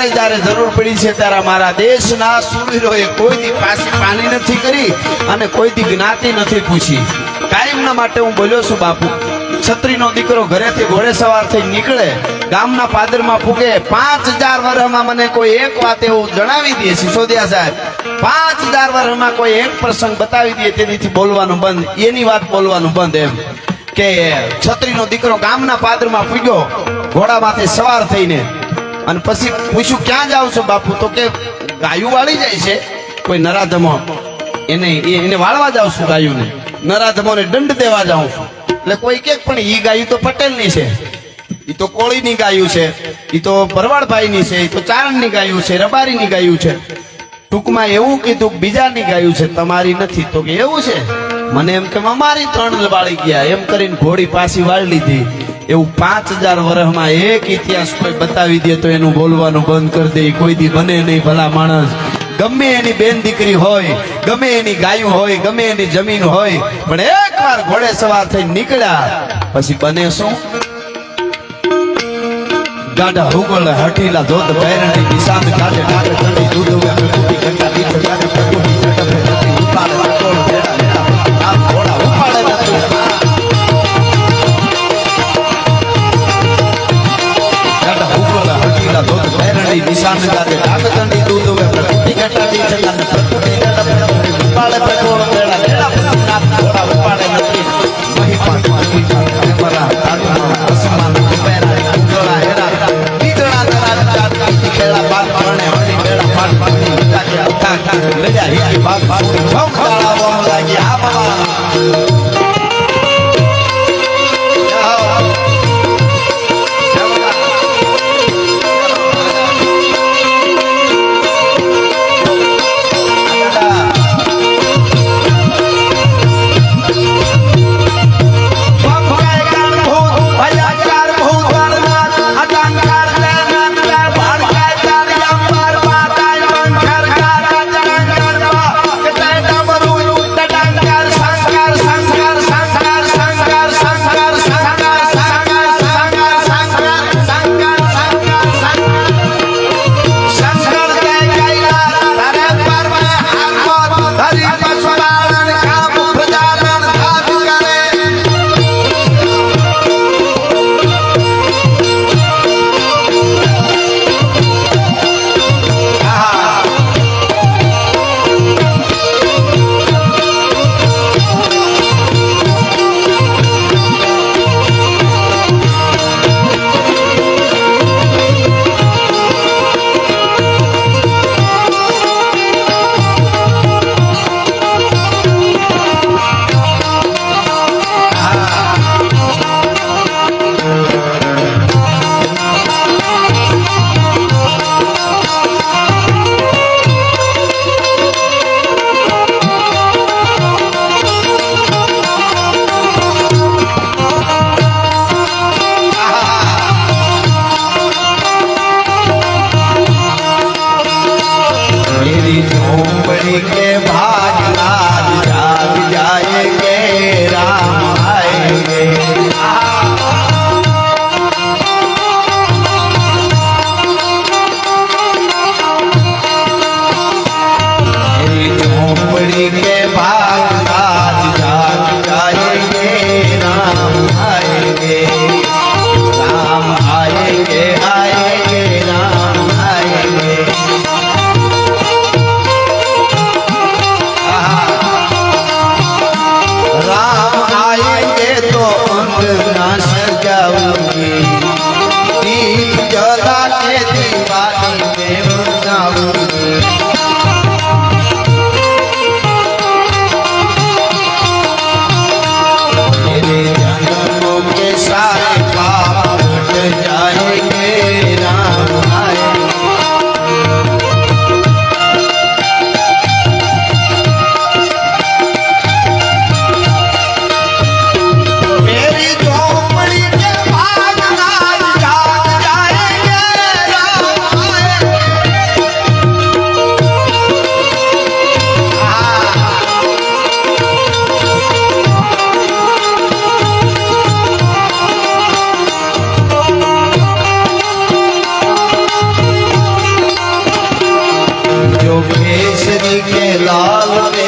જ્યારે જ્યારે જરૂર પડી છે ત્યારે મારા દેશના સુરવીરોએ કોઈથી પાછી પાણી નથી કરી અને કોઈથી જ્ઞાતિ નથી પૂછી. કાયમના માટે હું બોલ્યો છું, બાપુ, છત્રીનો દીકરો ઘરેથી ઘોડે સવાર થઈ નીકળે, ગામના પાદરમાં ફૂગે પાંચ હજાર વર્ષમાં મને કોઈ એક વાત એવું જણાવી દે સિસોદિયા સાહેબ, પાંચ હજાર વર્ષમાં કોઈ એક પ્રસંગ બતાવી દે તેનીથી બોલવાનું બંધ, એની વાત બોલવાનું બંધ એમ. કે છત્રીનો દીકરો ગામના પાદરમાં ફૂગ્યો ઘોડામાંથી સવાર થઈને અને પછી પૂછ્યું, ક્યાં જાવ છો બાપુ? તો કે, ગાયું વાળી જાય છે. કોઈ નરાધમો. એને એને વાળવા જાઉં છું ગાયુંને. નરાધમોને દંડ દેવા જાઉં છું. એટલે કોઈ કે, પણ ઈ ગાયું તો પટેલની છે. એ તો કોળીની ગાયું છે. એ તો ભરવાડભાઈની છે. એ તો ચારણની ગાયું છે, રબારીની ગાયું છે. ટૂંકમાં એવું કીધું, બીજાની ગાયું છે, તમારી નથી. તો કે, એવું છે. મને એમ કે, અમારી ત્રણ વાળી ગયા. એમ કરીને ઘોડી પાછી વાળી લીધી. એવું પાંચ હજાર વર્ષમાં એક ઇતિહાસ કોઈ બતાવી દે તો એનું બોલવાનું બંધ કરી દે. કોઈ દી બને નહીં ભલા માણસ. ગમે એની બેન દીકરી હોય, ગમે એની ગાયું હોય, ગમે એની જમીન હોય, પણ એકવાર ઘોડે સવાર થઈ નીકળ્યા, પછી બને શું? ગાઢા હુગળ, હઠીલા ધોધ પહેરણી નિશાંત કાઢે ચડી દૂધ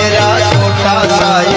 મેરા છોટા સાહેબ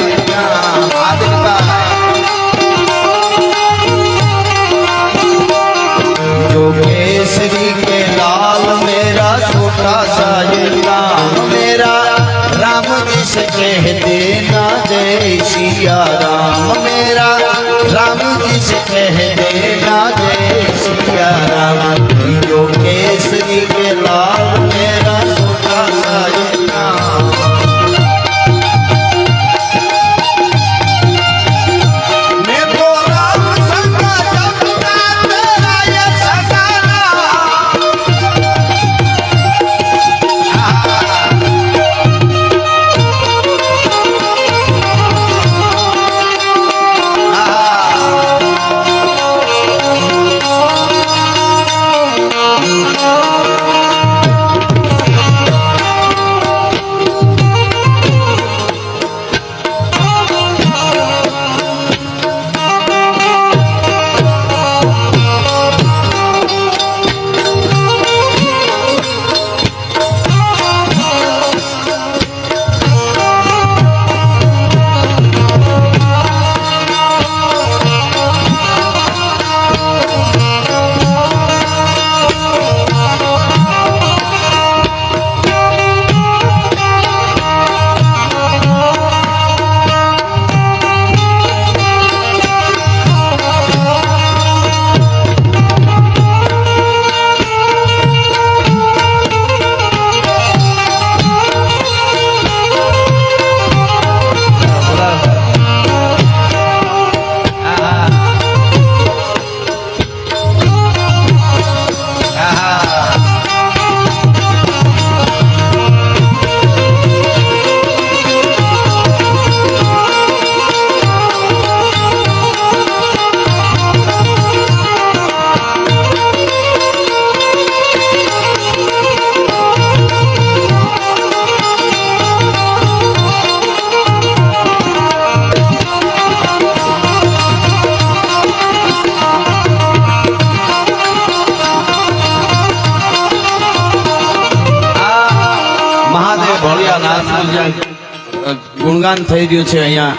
ગુણગાન થઈ રહ્યું છે અહીંયા.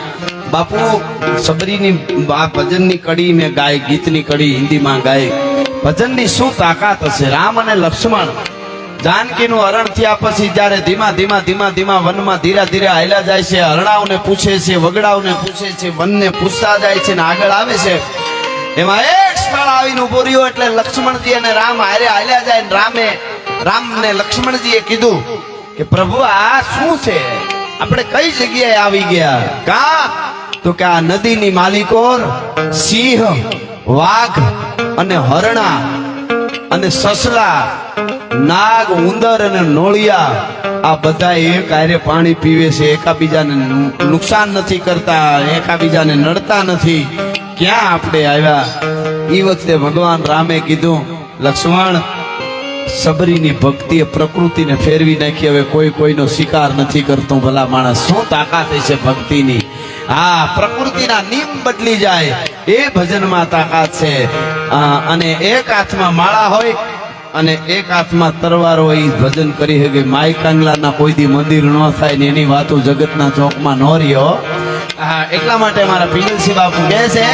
બાપુ, સબરીની, આ ભજનની કડી મેં ગાય ગીતની કડી હિન્દીમાં ગાય ભજનની શું તાકાત હશે? રામ અને લક્ષ્મણ. જાનકીનું હરણ થયા પછી જ્યારે ધીમા ધીમા ધીમા ધીમા વનમાં ધીરે ધીરે હાયલા જાય છે, હરણાઓને પૂછે છે, વગડાઓને પૂછે છે, વનને પૂછતા જાય છે ને આગળ આવે છે. એમાં એક સ્થળ આવીને ઊભો રહ્યો એટલે લક્ષ્મણજી અને રામ હારે હાલ્યા જાય રામે રામ ને લક્ષ્મણજીએ કીધું કે પ્રભુ આ શું છે? આપણે કઈ જગ્યાએ આવી ગયા? કા? તો કે આ નદીની માલિકો સિંહ, વાઘ અને હરણા અને સસલા, નાગ, ઉંદર અને નોળિયા આ બધા એક આરે પાણી પીવે છે. એકાબીજાને નુકસાન નથી કરતા, એકાબીજાને નડતા નથી. ક્યાં આપણે આવ્યા? એ વખતે ભગવાન રામે કીધું, લક્ષ્મણ સબરીની ભક્તિએ પ્રકૃતિને ફેરવી નાખી. હવે કોઈ કોઈનો શિકાર નથી કરતો. ભલા માણસ શું તાકાત છે ભક્તિની? આ પ્રકૃતિના નિયમ બદલી જાય. એ ભજનમાં તાકાત છે. અને એક હાથમાં માળા હોય અને એક હાથમાં તરવાર હોય એ ભજન કરી શકે. માય કાંગલાના કોઈ દી મંદિર ન થાય ને એની વાતો જગતના ચોકમાં ન રહ્યો. હા, એટલા માટે મારા પિંગલસિંહ બાપુ કહે છે